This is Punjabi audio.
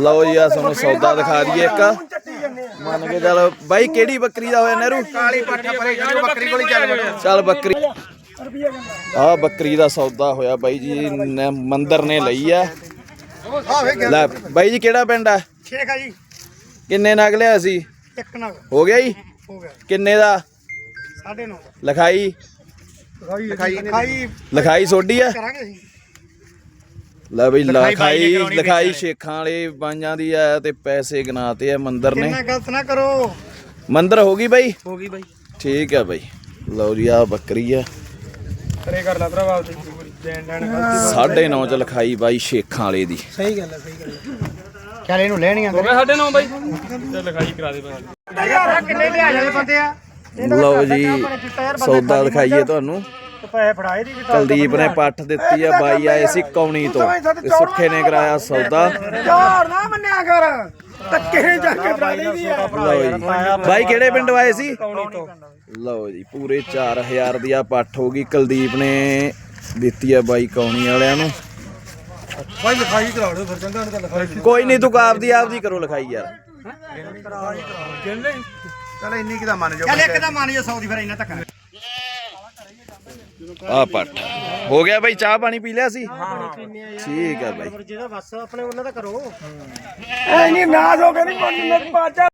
ਲਓ ਜੀ ਆ ਤੁਹਾਨੂੰ ਸੌਦਾ ਦਿਖਾ ਦਈਏ ਇੱਕ। ਮੰਨ ਕੇ ਚੱਲ ਬਾਈ ਕਿਹੜੀ ਬੱਕਰੀ ਦਾ ਹੋਇਆ ਨਹਿਰੂ? ਕਾਲੀ ਪੱਠਾ ਪਰੇ ਜਿਹੜੀ ਬੱਕਰੀ ਕੋਲ ਚੱਲ ਵੜੋ ਚੱਲ ਬੱਕਰੀ। ਆ ਬੱਕਰੀ ਦਾ ਸੌਦਾ ਹੋਇਆ ਬਾਈ ਜੀ ਨੇ ਮੰਦਰ ਨੇ ਲਈ ਆ। ਲੈ ਬਾਈ ਜੀ ਕਿਹੜਾ ਪਿੰਡ ਆ? ਛੇਕ ਆ ਜੀ। ਕਿੰਨੇ ਨਗ ਲਿਆ ਸੀ? ਇੱਕ ਨਗ। ਹੋ ਗਿਆ ਜੀ? ਹੋ ਗਿਆ। ਕਿੰਨੇ ਦਾ? ਸਾਢੇ ਨੌ ਲਿਖਾਈ। ਲਿਖਾਈ ਲਿਖਾਈ ਸੋਡੀ ਆ। ਕਰਾਂਗੇ ਅਸੀਂ। ਲੈ ਬਈ ਲਿਖਾਈ ਬਾਈ ਲਿਖਾਈ। ਸ਼ੇਖਾਂ ਵਾਲੇ ਬਾਈਆਂ ਦੀ ਆ ਤੇ ਪੈਸੇ ਗਨਾਤੇ ਆ ਮੰਦਰ ਨੇ। ਕਿੰਨਾ ਗਲਤ ਨਾ ਕਰੋ। ਮੰਦਰ ਹੋ ਗਈ ਬਾਈ? ਹੋ ਗਈ ਬਾਈ। ਠੀਕ ਆ ਬਾਈ। ਲਓ ਜੀ ਆ ਬੱਕਰੀ ਆ ਕਰੇ ਕਰ ਲੈ ਭਰਾਵਾ ਆਪਦੀ ਦੇਣ ਸਾਢੇ ਨੌ ਚ ਲਿਖਾਈ ਬਾਈ ਸ਼ੇਖਾਂ ਵਾਲੇ ਦੀ। ਸਹੀ ਗੱਲ ਹੈ ਸਹੀ ਗੱਲ ਹੈ ਚੱਲ ਇਹਨੂੰ ਲੈਣੀਆਂ ਸਾਡੇ ਨੌ ਬਾਈ? ਤੇ ਲਿਖਾਈ ਕਰਾ ਦੇ ਯਾਰ ਕਿੰਨੇ ਲਿਆ ਜਾਂਦੇ ਬੰਦੇ ਆ? ਲਓ ਜੀ ਸੌਦਾ ਦਿਖਾਈਏ ਤੁਹਾਨੂੰ। ਪੈਸੇ ਫੜਾਏ ਦੀ ਵੀ ਤਾਂ ਕੁਲਦੀਪ ਨੇ ਪੱਠ ਦਿੱਤੀ ਆ ਬਾਈ ਆਏ ਸੀ ਕੌਣੀ ਤੋਂ ਤੇ। ਸੁੱਖੇ ਨੇ ਕਰਾਇਆ ਸੌਦਾ। ਝਾੜ ਨਾ ਮੰਨਿਆ ਕਰ। ਧੱਕੇ ਜਾ ਕੇ ਫੜਾ ਲਈ ਆ। ਲਓ ਜੀ। ਬਾਈ ਕਿਹੜੇ ਪਿੰਡ ਆਏ ਸੀ? ਕੌਣੀ ਤੋਂ। ਲਓ ਜੀ ਪੂਰੇ 4000 ਦੀ ਆ ਪੱਠ ਹੋ ਗਈ। ਕੁਲਦੀਪ ਨੇ ਦਿੱਤੀ ਆ ਬਾਈ ਕੌਣੀ ਵਾਲਿਆਂ ਨੂੰ। ਬਾਈ ਲਿਖਾਈ ਕਰਾ ਦਿਓ ਫਿਰ ਚੰਗਾ ਨਹੀਂ ਤਾਂ ਲਿਖਾਈ ਕੋਈ ਨਹੀਂ ਤੂੰ ਆਪਦੀ ਆਪਦੀ ਕਰੋ ਲਿਖਾਈ ਯਾਰ। ਚੱਲ ਇੰਨੀ ਕਿਦਾ ਮੰਨ ਜਾਓ। ਚੱਲ ਇੱਕ ਦਾ ਮੰਨ ਜਾ 100 ਦੀ ਫਿਰ ਇੰਨਾ ਧੱਕਾ। ਆ ਪੱਠ ਹੋ ਗਿਆ ਬਾਈ ਚਾਹ ਪਾਣੀ ਪੀ ਲਿਆ ਸੀ? ਠੀਕ ਆ ਬਾਈ। ਜਿਹੜਾ ਬਸ ਆਪਣੇ ਉਹਨਾਂ ਦਾ ਕਰੋ। ਐ ਨਹੀਂ ਨਾਜ਼ ਹੋ ਕੇ ਨਹੀਂ ਪਾਚਾ